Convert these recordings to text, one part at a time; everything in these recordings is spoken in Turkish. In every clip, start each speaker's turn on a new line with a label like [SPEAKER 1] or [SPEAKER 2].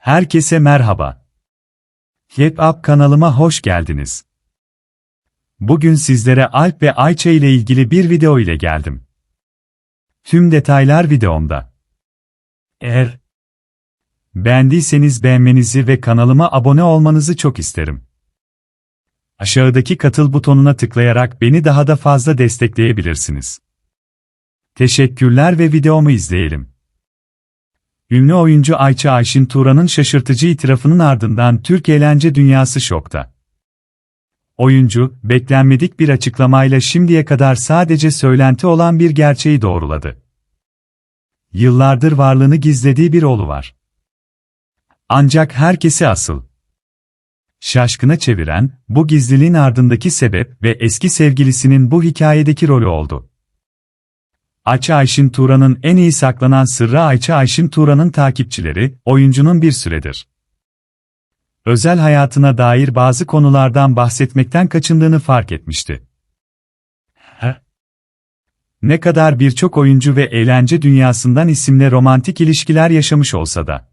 [SPEAKER 1] Herkese merhaba. Yep Up kanalıma hoş geldiniz. Bugün sizlere Alp ve Ayça ile ilgili bir video ile geldim. Tüm detaylar videomda. Eğer beğendiyseniz beğenmenizi ve kanalıma abone olmanızı çok isterim. Aşağıdaki katıl butonuna tıklayarak beni daha da fazla destekleyebilirsiniz. Teşekkürler ve videomu izleyelim. Ünlü oyuncu Ayça Ayşin Turan'ın şaşırtıcı itirafının ardından Türk eğlence dünyası şokta. Oyuncu, beklenmedik bir açıklamayla şimdiye kadar sadece söylenti olan bir gerçeği doğruladı. Yıllardır varlığını gizlediği bir oğlu var. Ancak herkesi asıl şaşkına çeviren, bu gizliliğin ardındaki sebep ve eski sevgilisinin bu hikayedeki rolü oldu. Ayça Ayşin Turan'ın en iyi saklanan sırrı Ayça Ayşin Turan'ın takipçileri, oyuncunun bir süredir. Özel hayatına dair bazı konulardan bahsetmekten kaçındığını fark etmişti. Ne kadar birçok oyuncu ve eğlence dünyasından isimle romantik ilişkiler yaşamış olsa da.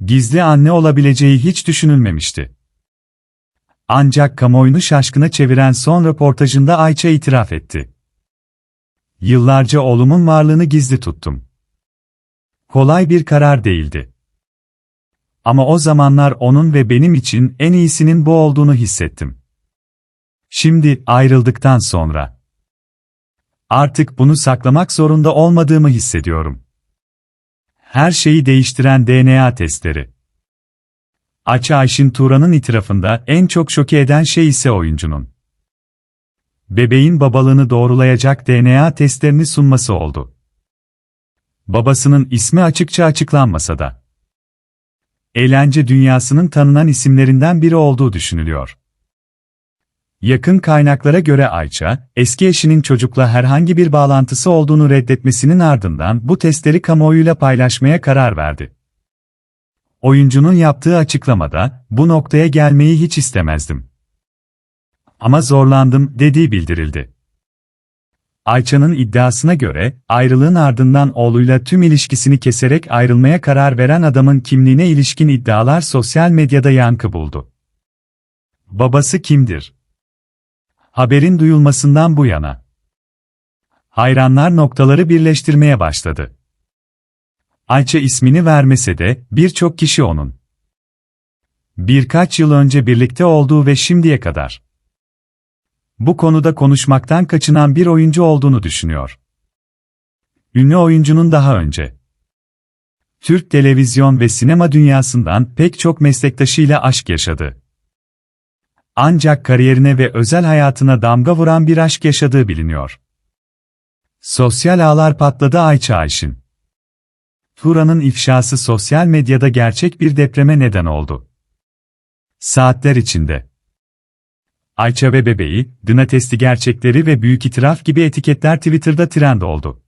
[SPEAKER 1] Gizli anne olabileceği hiç düşünülmemişti. Ancak kamuoyunu şaşkına çeviren son röportajında Ayça itiraf etti. Yıllarca oğlumun varlığını gizli tuttum. Kolay bir karar değildi. Ama o zamanlar onun ve benim için en iyisinin bu olduğunu hissettim. Şimdi ayrıldıktan sonra artık bunu saklamak zorunda olmadığımı hissediyorum. Her şeyi değiştiren DNA testleri. Açı Ayşin Turan'ın itirafında en çok şoke eden şey ise oyuncunun bebeğin babalığını doğrulayacak DNA testlerini sunması oldu. Babasının ismi açıkça açıklanmasa da eğlence dünyasının tanınan isimlerinden biri olduğu düşünülüyor. Yakın kaynaklara göre Ayça, eski eşinin çocukla herhangi bir bağlantısı olduğunu reddetmesinin ardından bu testleri kamuoyuyla paylaşmaya karar verdi. Oyuncunun yaptığı açıklamada, bu noktaya gelmeyi hiç istemezdim ama zorlandım dediği bildirildi. Ayça'nın iddiasına göre, ayrılığın ardından oğluyla tüm ilişkisini keserek ayrılmaya karar veren adamın kimliğine ilişkin iddialar sosyal medyada yankı buldu. Babası kimdir? Haberin duyulmasından bu yana. Hayranlar noktaları birleştirmeye başladı. Ayça ismini vermese de, birçok kişi onun. Birkaç yıl önce birlikte olduğu ve şimdiye kadar bu konuda konuşmaktan kaçınan bir oyuncu olduğunu düşünüyor. Ünlü oyuncunun daha önce Türk televizyon ve sinema dünyasından pek çok meslektaşıyla aşk yaşadı. Ancak kariyerine ve özel hayatına damga vuran bir aşk yaşadığı biliniyor. Sosyal ağlar patladı Ayça Ayşin. Turan'ın ifşası sosyal medyada gerçek bir depreme neden oldu. Saatler içinde Ayça ve bebeği, Dına testi gerçekleri ve büyük itiraf gibi etiketler Twitter'da trend oldu.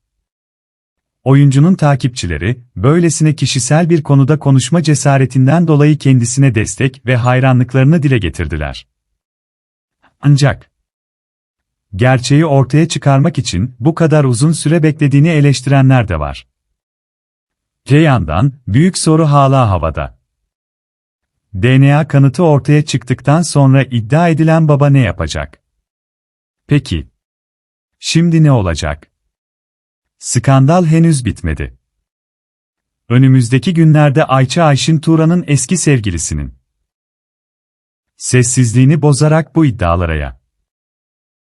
[SPEAKER 1] Oyuncunun takipçileri, böylesine kişisel bir konuda konuşma cesaretinden dolayı kendisine destek ve hayranlıklarını dile getirdiler. Ancak, gerçeği ortaya çıkarmak için bu kadar uzun süre beklediğini eleştirenler de var. Ceyhan'dan, büyük soru hala havada. DNA kanıtı ortaya çıktıktan sonra iddia edilen baba ne yapacak? Peki. Şimdi ne olacak? Skandal henüz bitmedi. Önümüzdeki günlerde Ayça Ayşin Turan'ın eski sevgilisinin sessizliğini bozarak bu iddialara ya